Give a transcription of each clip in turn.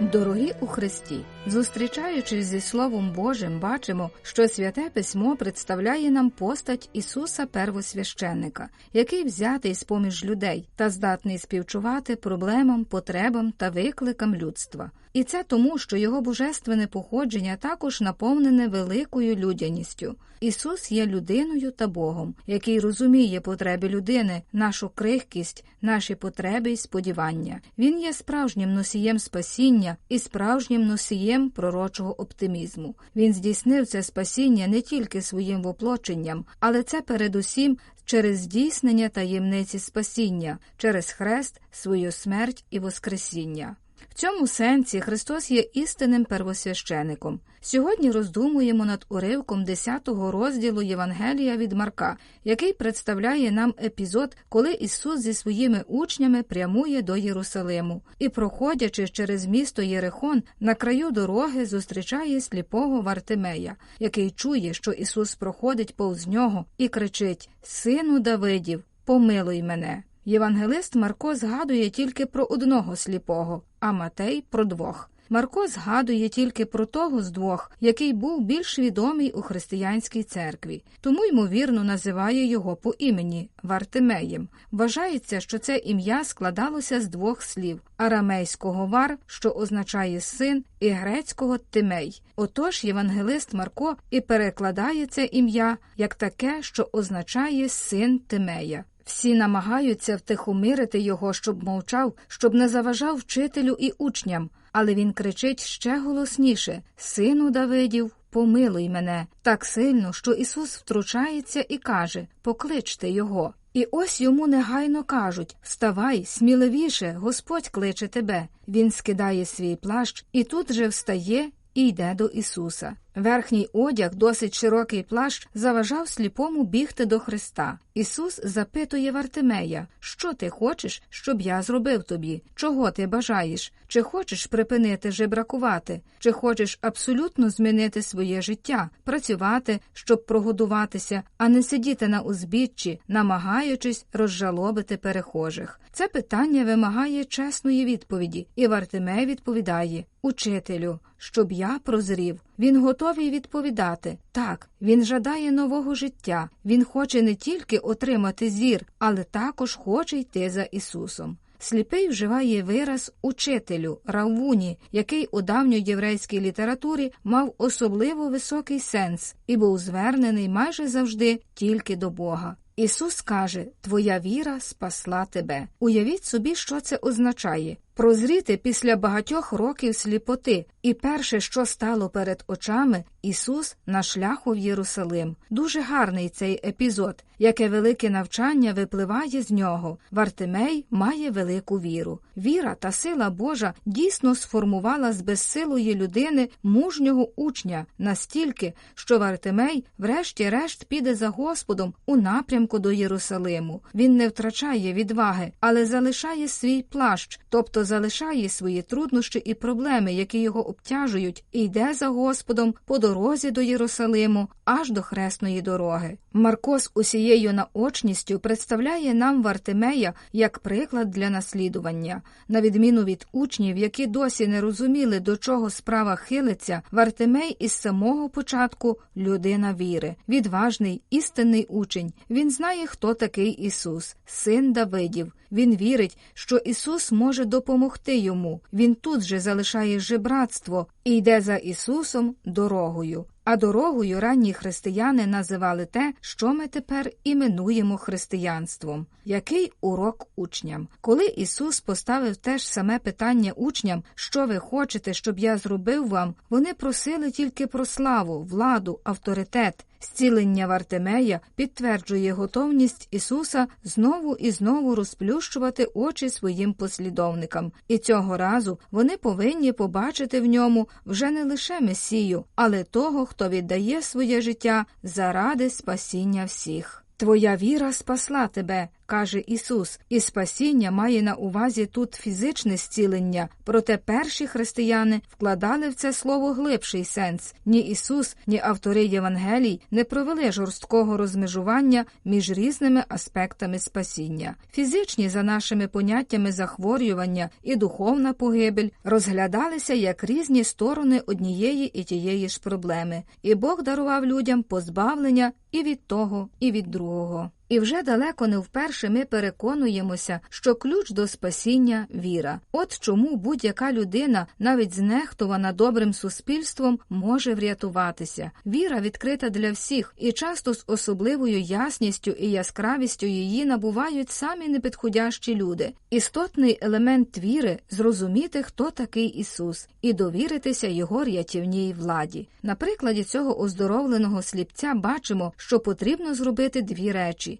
Дорогі у Христі, зустрічаючись зі Словом Божим, бачимо, що святе письмо представляє нам постать Ісуса Первосвященника, який взятий з поміж людей та здатний співчувати проблемам, потребам та викликам людства. І це тому, що його божественне походження також наповнене великою людяністю. Ісус є людиною та Богом, який розуміє потреби людини, нашу крихкість, наші потреби й сподівання. Він є справжнім носієм спасіння і справжнім носієм пророчого оптимізму. Він здійснив це спасіння не тільки своїм воплоченням, але це передусім через здійснення таємниці спасіння, через хрест, свою смерть і воскресіння. В цьому сенсі Христос є істинним первосвящеником. Сьогодні роздумуємо над уривком 10-го розділу Євангелія від Марка, який представляє нам епізод, коли Ісус зі своїми учнями прямує до Єрусалиму і, проходячи через місто Єрихон, на краю дороги зустрічає сліпого Вартимея, який чує, що Ісус проходить повз нього і кричить: Сину Давидів, помилуй мене. Євангелист Марко згадує тільки про одного сліпого, а Матей про двох. Марко згадує тільки про того з двох, який був більш відомий у християнській церкві, тому ймовірно називає його по імені Вартимеєм. Вважається, що це ім'я складалося з двох слів арамейського вар, що означає син, і грецького тимей. Отож євангелист Марко і перекладає це ім'я як таке, що означає син Тимея. Всі намагаються втихомирити його, щоб мовчав, щоб не заважав вчителю і учням, але він кричить ще голосніше Сину Давидів, помилуй мене так сильно, що Ісус втручається і каже Покличте його. І ось йому негайно кажуть Вставай, сміливіше, Господь кличе тебе. Він скидає свій плащ і тут же встає і йде до Ісуса. Верхній одяг, досить широкий плащ, заважав сліпому бігти до Христа. Ісус запитує Вартимея, що ти хочеш, щоб я зробив тобі? Чого ти бажаєш? Чи хочеш припинити жебракувати? Чи хочеш абсолютно змінити своє життя, працювати, щоб прогодуватися, а не сидіти на узбіччі, намагаючись розжалобити перехожих? Це питання вимагає чесної відповіді, і Вартимей відповідає Учителю, щоб я прозрів. Він готовий відповідати так, він жадає нового життя, він хоче не тільки отримати зір, але також хоче йти за Ісусом. Сліпий вживає вираз учителю равуні, який у давньоєврейській літературі мав особливо високий сенс і був звернений майже завжди тільки до Бога. Ісус каже: Твоя віра спасла тебе. Уявіть собі, що це означає. Прозріти після багатьох років сліпоти, і перше, що стало перед очами, Ісус на шляху в Єрусалим. Дуже гарний цей епізод, яке велике навчання випливає з нього. Вартимей має велику віру. Віра та сила Божа дійсно сформувала з безсилої людини мужнього учня настільки, що Вартимей, врешті-решт, піде за Господом у напрямку до Єрусалиму. Він не втрачає відваги, але залишає свій плащ, тобто залишає свої труднощі і проблеми, які його обтяжують, і йде за Господом по дорозі до Єрусалиму аж до хресної дороги. Марко з усією наочністю представляє нам Вартимея як приклад для наслідування. На відміну від учнів, які досі не розуміли, до чого справа хилиться, Вартимей із самого початку людина віри, відважний, істинний учень. Він знає, хто такий Ісус, син Давидів. Він вірить, що Ісус може допомогти йому. Він тут же залишає жебратство і йде за Ісусом дорогою. А дорогою ранні християни називали те, що ми тепер іменуємо християнством. Який урок учням? Коли Ісус поставив те ж саме питання учням, що ви хочете, щоб я зробив вам, вони просили тільки про славу, владу, авторитет. Зцілення Вартимея підтверджує готовність Ісуса знову і знову розплющувати очі своїм послідовникам, і цього разу вони повинні побачити в ньому вже не лише Месію, але того, хто віддає своє життя заради спасіння всіх. Твоя віра спасла тебе, каже Ісус, і спасіння має на увазі тут фізичне зцілення, проте перші християни вкладали в це слово глибший сенс. Ні Ісус, ні автори Євангелій не провели жорсткого розмежування між різними аспектами спасіння. Фізичні, за нашими поняттями захворювання і духовна погибель розглядалися як різні сторони однієї і тієї ж проблеми, і Бог дарував людям позбавлення і від того, і від другого. І вже далеко не вперше ми переконуємося, що ключ до спасіння віра. От чому будь-яка людина, навіть знехтувана добрим суспільством, може врятуватися. Віра відкрита для всіх, і часто з особливою ясністю і яскравістю її набувають самі непідходящі люди. Істотний елемент віри зрозуміти, хто такий Ісус, і довіритися Його рятівній владі. На прикладі цього оздоровленого сліпця бачимо, що потрібно зробити дві речі.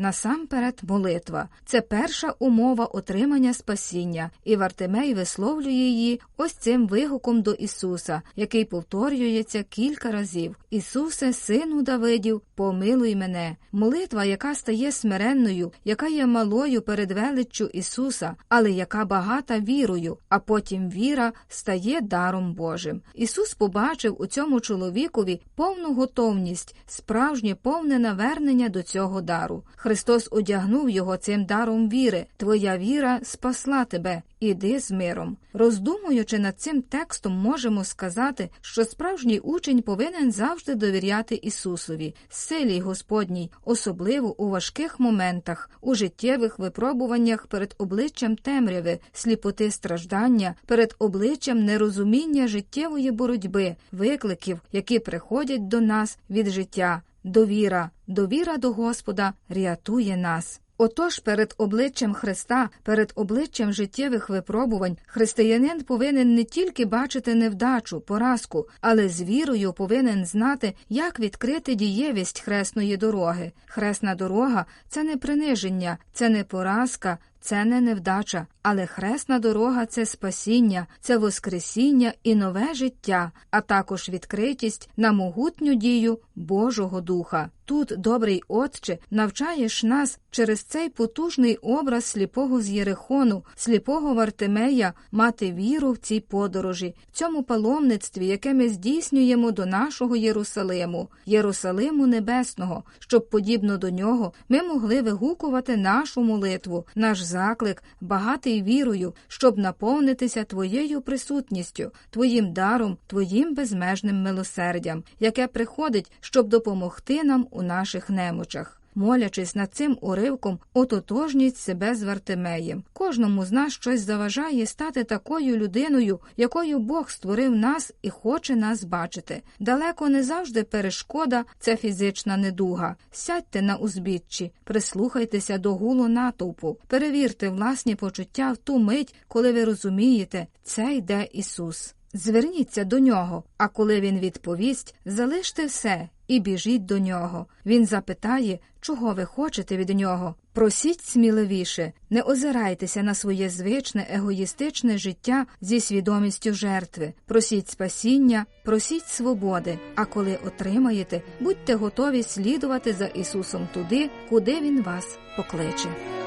Насамперед, молитва це перша умова отримання спасіння, і Вартимей висловлює її ось цим вигуком до Ісуса, який повторюється кілька разів: Ісусе, сину Давидів, помилуй мене. Молитва, яка стає смиренною, яка є малою перед величчю Ісуса, але яка багата вірою, а потім віра стає даром Божим. Ісус побачив у цьому чоловікові повну готовність, справжнє повне навернення до цього дару. Христос одягнув його цим даром віри. Твоя віра спасла тебе. Іди з миром. Роздумуючи над цим текстом, можемо сказати, що справжній учень повинен завжди довіряти Ісусові, силі Господній, особливо у важких моментах, у життєвих випробуваннях перед обличчям темряви, сліпоти страждання, перед обличчям нерозуміння життєвої боротьби, викликів, які приходять до нас від життя. Довіра, довіра до Господа рятує нас. Отож, перед обличчям Христа, перед обличчям життєвих випробувань, християнин повинен не тільки бачити невдачу, поразку, але з вірою повинен знати, як відкрити дієвість хресної дороги. Хресна дорога це не приниження, це не поразка, це не невдача, але хресна дорога це спасіння, це воскресіння і нове життя, а також відкритість на могутню дію Божого Духа. Тут, добрий Отче, навчаєш нас через цей потужний образ сліпого з Єрихону, сліпого Вартимея, мати віру в цій подорожі, в цьому паломництві, яке ми здійснюємо до нашого Єрусалиму, Єрусалиму Небесного, щоб, подібно до нього, ми могли вигукувати нашу молитву, наш заклик, багатий вірою, щоб наповнитися Твоєю присутністю, Твоїм даром, Твоїм безмежним милосердям, яке приходить, щоб допомогти нам у наших немочах. Молячись над цим уривком, ототожніть себе з Вартимеєм. Кожному з нас щось заважає стати такою людиною, якою Бог створив нас і хоче нас бачити. Далеко не завжди перешкода це фізична недуга. Сядьте на узбіччі, прислухайтеся до гулу натовпу, перевірте власні почуття в ту мить, коли ви розумієте, це йде Ісус. Зверніться до нього, а коли він відповість, залиште все і біжіть до нього. Він запитає, чого ви хочете від нього. Просіть сміливіше, не озирайтеся на своє звичне егоїстичне життя зі свідомістю жертви. Просіть спасіння, просіть свободи. А коли отримаєте, будьте готові слідувати за Ісусом туди, куди Він вас покличе.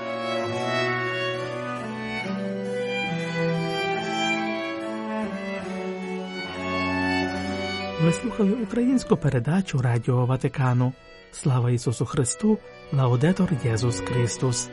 Ви слухали українську передачу Радіо Ватикану. Слава Ісусу Христу! Лаудетор Єсус Христос!